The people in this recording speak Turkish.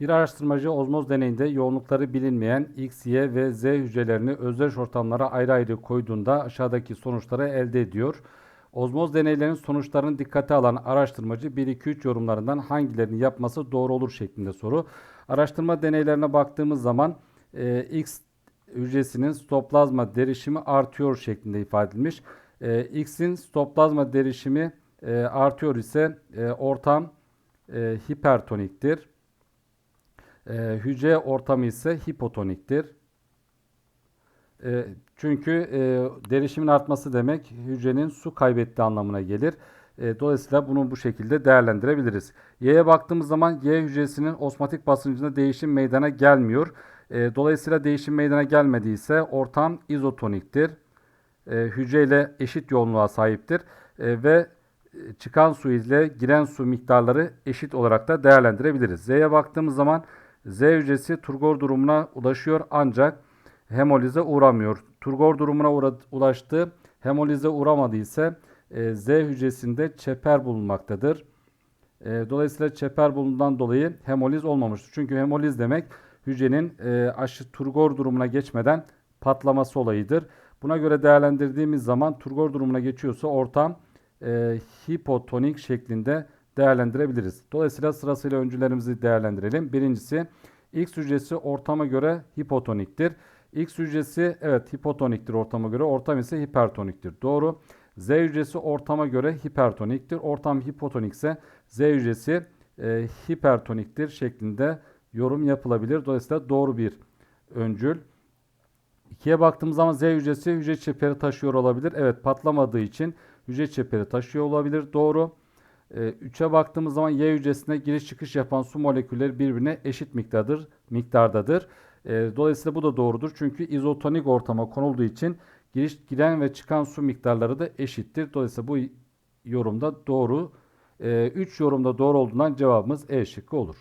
Bir araştırmacı ozmoz deneyinde yoğunlukları bilinmeyen X, Y ve Z hücrelerini özdeş ortamlara ayrı ayrı koyduğunda aşağıdaki sonuçları elde ediyor. Ozmoz deneylerinin sonuçlarını dikkate alan araştırmacı 1-2-3 yorumlarından hangilerini yapması doğru olur şeklinde soru. Araştırma deneylerine baktığımız zaman e, X hücresinin stoplazma derişimi artıyor şeklinde ifade edilmiş. E, X'in stoplazma derişimi e, artıyor ise e, ortam e, hipertoniktir. E, hücre ortamı ise hipotoniktir. E, çünkü e, derişimin artması demek hücrenin su kaybettiği anlamına gelir. E, dolayısıyla bunu bu şekilde değerlendirebiliriz. Y'ye baktığımız zaman Y hücresinin osmotik basıncında değişim meydana gelmiyor. E, dolayısıyla değişim meydana gelmediyse ortam izotoniktir. E, hücre ile eşit yoğunluğa sahiptir. E, ve çıkan su ile giren su miktarları eşit olarak da değerlendirebiliriz. Z'ye baktığımız zaman Z hücresi turgor durumuna ulaşıyor ancak hemolize uğramıyor. Turgor durumuna ulaştı, hemolize uğramadı ise e, Z hücresinde çeper bulunmaktadır. E, dolayısıyla çeper bulundan dolayı hemoliz olmamıştır. Çünkü hemoliz demek hücrenin e, aşı turgor durumuna geçmeden patlaması olayıdır. Buna göre değerlendirdiğimiz zaman turgor durumuna geçiyorsa ortam e, hipotonik şeklinde değerlendirebiliriz. Dolayısıyla sırasıyla öncülerimizi değerlendirelim. Birincisi X hücresi ortama göre hipotoniktir. X hücresi evet hipotoniktir ortama göre. Ortam ise hipertoniktir. Doğru. Z hücresi ortama göre hipertoniktir. Ortam hipotonik ise Z hücresi e, hipertoniktir şeklinde yorum yapılabilir. Dolayısıyla doğru bir öncül. 2'ye baktığımız zaman Z hücresi hücre çeperi taşıyor olabilir. Evet patlamadığı için hücre çeperi taşıyor olabilir. Doğru. 3'e baktığımız zaman Y hücresine giriş çıkış yapan su molekülleri birbirine eşit miktardır, miktardadır. E, dolayısıyla bu da doğrudur. Çünkü izotonik ortama konulduğu için giriş giren ve çıkan su miktarları da eşittir. Dolayısıyla bu yorumda doğru. 3 yorumda doğru olduğundan cevabımız E şıkkı olur.